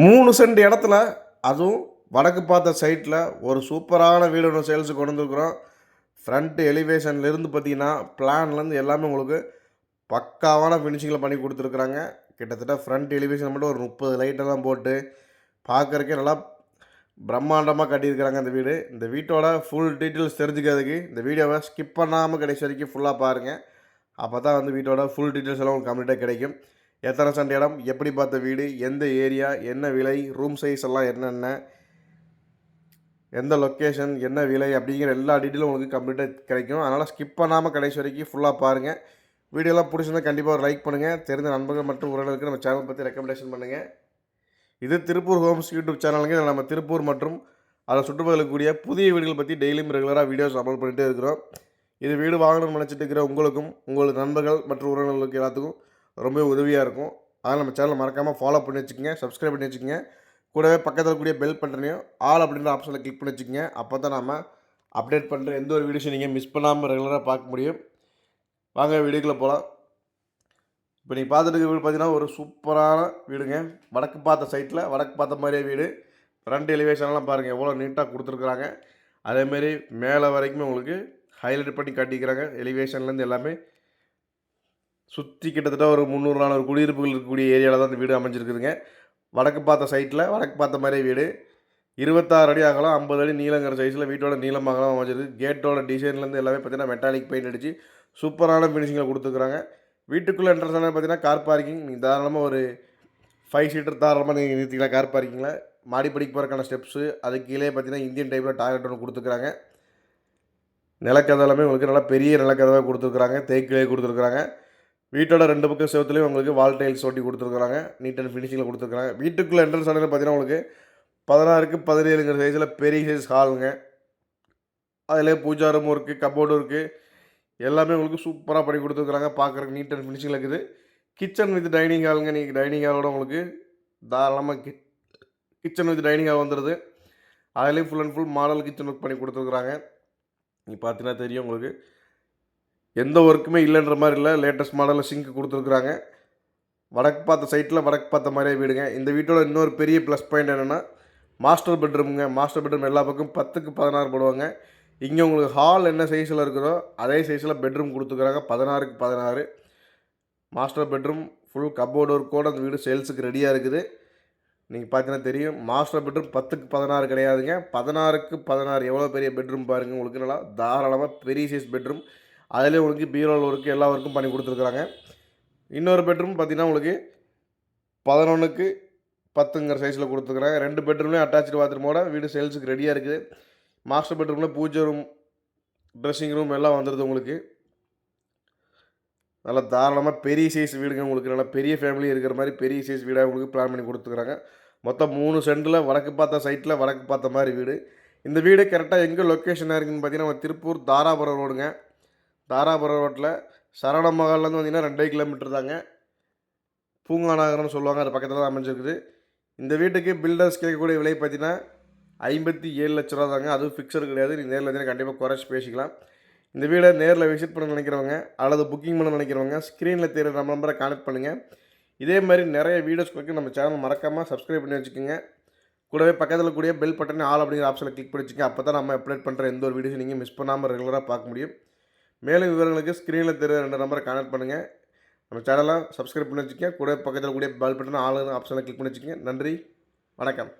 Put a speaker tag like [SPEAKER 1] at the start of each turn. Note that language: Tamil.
[SPEAKER 1] மூணு சென்ட் இடத்துல அதுவும் வடக்கு பார்த்த சைட்டில் ஒரு சூப்பரான வீடு ஒன்று சேல்ஸுக்கு கொண்டு வந்துருக்குறோம். ஃப்ரண்ட்டு எலிவேஷன்லேருந்து பார்த்தீங்கன்னா பிளான்லேருந்து எல்லாமே உங்களுக்கு பக்காவான ஃபினிஷிங்கில் பண்ணி கொடுத்துருக்குறாங்க. கிட்டத்தட்ட ஃப்ரண்ட் எலிவேஷன் மட்டும் ஒரு முப்பது லைட்டெல்லாம் போட்டு பார்க்குறக்கே நல்லா பிரம்மாண்டமாக கட்டியிருக்கிறாங்க இந்த வீடு. இந்த வீட்டோட ஃபுல் டீட்டெயில்ஸ் தெரிஞ்சுக்கிறதுக்கு இந்த வீடியோவை ஸ்கிப் பண்ணாமல் கடைசி வரைக்கும் ஃபுல்லாக பாருங்கள் அப்போ தான் வந்து வீட்டோட ஃபுல் டீட்டெயில்ஸ் எல்லாம் உங்களுக்கு கம்ப்ளீட்டாக கிடைக்கும். எத்தனை சென்ட் இடம் எப்படி பார்த்த வீடு எந்த ஏரியா என்ன விலை ரூம் சைஸ் எல்லாம் என்னென்ன எந்த லொக்கேஷன் என்ன விலை அப்படிங்கிற எல்லா டீட்டெயிலும் உங்களுக்கு கம்ப்ளீட்டாக கிடைக்கும். அதனால் ஸ்கிப் பண்ணாமல் கடைசி வரைக்கும் ஃபுல்லாக பாருங்கள் வீடியோலாம் பிடிச்சிருந்தா கண்டிப்பாக ஒரு லைக் பண்ணுங்கள் தெரிஞ்ச நண்பர்கள் மற்றும் உறவுகளுக்கு நம்ம சேனல் பற்றி ரெக்கமெண்டேஷன் பண்ணுங்கள் இது திருப்பூர் ஹோம்ஸ் யூடியூப் சேனலுங்க நம்ம திருப்பூர் மற்றும் அதை சுற்றுப்பகலக்கூடிய புதிய வீடுகள் பற்றி டெய்லியும் ரெகுலராக வீடியோஸ் அப்லோட் பண்ணிகிட்டே இருக்கிறோம். இது வீடு வாங்கணும்னு நினச்சிட்டு இருக்கிற உங்களுக்கும் உங்களது நண்பர்கள் மற்றும் உறவினர்களுக்கு எல்லாத்துக்கும் ரொம்ப உதவியாக இருக்கும். அதனால் நம்ம சேனலை மறக்காமல் ஃபாலோ பண்ணி வச்சுக்கோங்க சப்ஸ்கிரைப் பண்ணி வச்சுக்கோங்க. கூடவே பக்கத்தில் கூடிய பெல் பட்டனையும் ஆல் அப்படின்ற ஆப்ஷனில் கிளிக் பண்ணி வச்சுக்கோங்க. அப்போ தான் நம்ம அப்டேட் பண்ணுற எந்த ஒரு வீடியோஸும் நீங்கள் மிஸ் பண்ணாமல் ரெகுலராக பார்க்க முடியும். வாங்க வீடியோக்குள்ளே போகலாம் இப்போ நீங்கள் பார்த்துட்டு வீடு பார்த்தீங்கன்னா ஒரு சூப்பரான வீடுங்க. வடக்கு பார்த்த சைட்டில் வடக்கு பார்த்த மாதிரியே வீடு. ரெண்டு எலிவேஷன்லாம் பாருங்கள் எவ்வளோ நீட்டாக கொடுத்துருக்குறாங்க. அதேமாரி மேலே வரைக்குமே உங்களுக்கு ஹைலைட் பண்ணி காட்டிக்கிறாங்க எலிவேஷன்லேருந்து எல்லாமே சுற்றி கிட்டத்தட்ட ஒரு முந்நூறு நானூறு குடியிருப்புகள் இருக்கக்கூடிய ஏரியாவில் தான் இந்த வீடு அமைஞ்சிருக்குதுங்க. வடக்கு பார்த்த சைட்டில் வடக்கு பார்த்த மாதிரியே வீடு. இருபத்தாறு அடி அகலம் ஐம்பது அடி நீளங்கிற சைஸில் வீட்டோட நீளம் அகலம் அமைஞ்சிருக்கு. கேட்டோட டிசைன்லேருந்து எல்லாமே பார்த்தீங்கன்னா மெட்டாலிக் பெயிண்ட் அடித்து சூப்பரான ஃபினிஷிங்கில் கொடுத்துருக்குறாங்க. வீட்டுக்குள்ளே என்ட்ரன்ஸ் பார்த்தீங்கன்னா கார் பார்க்கிங் நீங்கள் தாராளமாக ஒரு ஃபைவ் சீட்டர் தாராளமாக நீங்கள் நிறுத்திக்கலாம் கார் பார்க்கிங்கில் மாடிப்படிக்கு போகிறக்கான ஸ்டெப்ஸு அதுக்கு கீழே பார்த்தீங்கன்னா இந்தியன் டைப்பில் டாய்லெட் ஒன்று கொடுத்துருக்குறாங்க. நிலக்கதை எல்லாமே உங்களுக்கு நல்லா பெரிய நிலக்கதவாக கொடுத்துருக்குறாங்க. தேக்கிலே கொடுத்துருக்குறாங்க. வீட்டோட ரெண்டு பக்கம் செவத்துலேயும் உங்களுக்கு வால் டைல்ஸ் ஒட்டி கொடுத்துருக்குறாங்க. நீட் அண்ட் ஃபினிஷிங்கில் கொடுத்துருக்குறாங்க. வீட்டுக்குள்ளே என்ட்ரன்ஸ் ஆனால் பார்த்தீங்கன்னா உங்களுக்கு பதினாறுக்கு பதினேழுங்கிற சைஸில் பெரிய சைஸ் ஹாலுங்க அதில் பூஜா ரூமும் இருக்குது கபோர்டும் இருக்குது எல்லாமே உங்களுக்கு சூப்பராக பண்ணி கொடுத்துருக்குறாங்க. பார்க்குறக்கு நீட் அண்ட் ஃபினிஷிங்கில் இருக்குது. கிச்சன் வித் டைனிங் ஹாலுங்க நீங்கள் டைனிங் ஹாலோட உங்களுக்கு தாராளமாக கி கிச்சன் வித் டைனிங் ஹால் வந்துடுது அதுலேயும் full and full model kitchen work பண்ணி கொடுத்துருக்குறாங்க. நீ பார்த்தீங்கன்னா தெரியும் உங்களுக்கு. எந்த ஒர்க்குமே இல்லைன்ற மாதிரி இல்லை. லேட்டஸ்ட் மாடலில் சிங்க் கொடுத்துருக்குறாங்க. வடக்கு பார்த்த சைட்டில் வடக்கு பார்த்த மாதிரியே வீடுங்க. இந்த வீட்டோட இன்னொரு பெரிய ப்ளஸ் பாயிண்ட் என்னென்னா மாஸ்டர் பெட்ரூமுங்க மாஸ்டர் பெட்ரூம் எல்லா பக்கம் பத்துக்கு பதினாறு போடுவாங்க. இங்கே உங்களுக்கு ஹால் என்ன சைஸில் இருக்கிறோ அதே சைஸில் பெட்ரூம் கொடுத்துருக்குறாங்க பதினாறுக்கு பதினாறு. மாஸ்டர் பெட்ரூம் ஃபுல் கப்போர்டு ஒர்க்கோடு அந்த வீடு சேல்ஸுக்கு ரெடியாக இருக்குது. நீங்கள் பார்த்தீங்கன்னா தெரியும் மாஸ்டர் பெட்ரூம் பத்துக்கு பதினாறு கிடையாதுங்க. பதினாறுக்கு பதினாறு. எவ்வளோ பெரிய பெட்ரூம் பாருங்கள் உங்களுக்கு நல்லா தாராளமாக பெரிய சைஸ் பெட்ரூம் அதிலே உங்களுக்கு பீரோல் ஒர்க்கு எல்லா ஒர்க்கும் பண்ணி கொடுத்துருக்குறாங்க. இன்னொரு பெட்ரூம் பார்த்திங்கன்னா உங்களுக்கு பதினொன்றுக்கு பத்துங்கிற சைஸில் கொடுத்துருக்குறாங்க. ரெண்டு பெட்ரூம்லேயும் அட்டாச்சு பாத்ரூமோட வீடு சேல்ஸுக்கு ரெடியாக இருக்குது. மாஸ்டர் பெட்ரூமில் பூஜை ரூம் ட்ரெஸ்ஸிங் ரூம் எல்லாம் வந்துடுது உங்களுக்கு. நல்லா தாராளமாக பெரிய சைஸ் வீடுங்க உங்களுக்கு. நல்லா பெரிய ஃபேமிலி இருக்கிற மாதிரி பெரிய சைஸ் வீடாக உங்களுக்கு பிளான் பண்ணி கொடுத்துருக்குறாங்க. மொத்தம் மூணு சென்டில் வடக்கு பார்த்த சைட்டில் வடக்கு பார்த்த மாதிரி வீடு. இந்த வீடு கரெக்டாக எங்கே லொக்கேஷனாக இருக்குதுன்னு பார்த்தீங்கன்னா நம்ம திருப்பூர் தாராபுரம் ரோடுங்க தாராபுரம் ரோட்டில் சரவண மகால்லேருந்து வந்தீங்கன்னா ரெண்டே கிலோமீட்டர் தாங்க. பூங்கா நகரம்னு சொல்லுவாங்க அது பக்கத்தில் தான் அமைஞ்சிருக்குது. இந்த வீட்டுக்கு பில்டர்ஸ் கேட்கக்கூடிய விலை பார்த்தீங்கன்னா ஐம்பத்தி ஏழு லட்ச ரூபா தாங்க. அதுவும் ஃபிக்ஸடு கிடையாது. நீங்கள் நேரில் வந்து கண்டிப்பாக குறைச்சி பேசிக்கலாம். இந்த வீடை நேரில் விசிட் பண்ண நினைக்கிறவங்க அல்லது புக்கிங் பண்ண நினைக்கிறவங்க ஸ்க்ரீனில் தெரியுற நம்ம நம்பரை கான்டெக்ட் பண்ணுங்கள் இதே மாதிரி நிறைய வீடியோஸ்க்கு நம்ம சேனல் மறக்காமல் சப்ஸ்கிரைப் பண்ணி வச்சுக்கோங்க. கூடவே பக்கத்தில் கூடிய பெல் பட்டனை ஆல் அப்படிங்கிற ஆப்ஷனில் கிளிக் பண்ணி வச்சுக்கோங்க. அப்போ தான் நம்ம அப்டேட் பண்ணுற எந்த ஒரு வீடியோஸும் நீங்கள் மிஸ் பண்ணாமல் ரெகுலராக பார்க்க முடியும். மேலும் விவரங்களுக்கு ஸ்க்ரீனில் தெரிய ரெண்டு நம்பரை கான்டெக்ட் பண்ணுங்கள் நம்ம சேனலை சப்ஸ்கிரைப் பண்ணி வச்சுக்கோங்க. கூட பக்கத்தில் கூட பெல் பட்டன் ஆளுங்க ஆப்ஷனில் கிளிக் பண்ணி வச்சுக்கோங்க. நன்றி. வணக்கம்.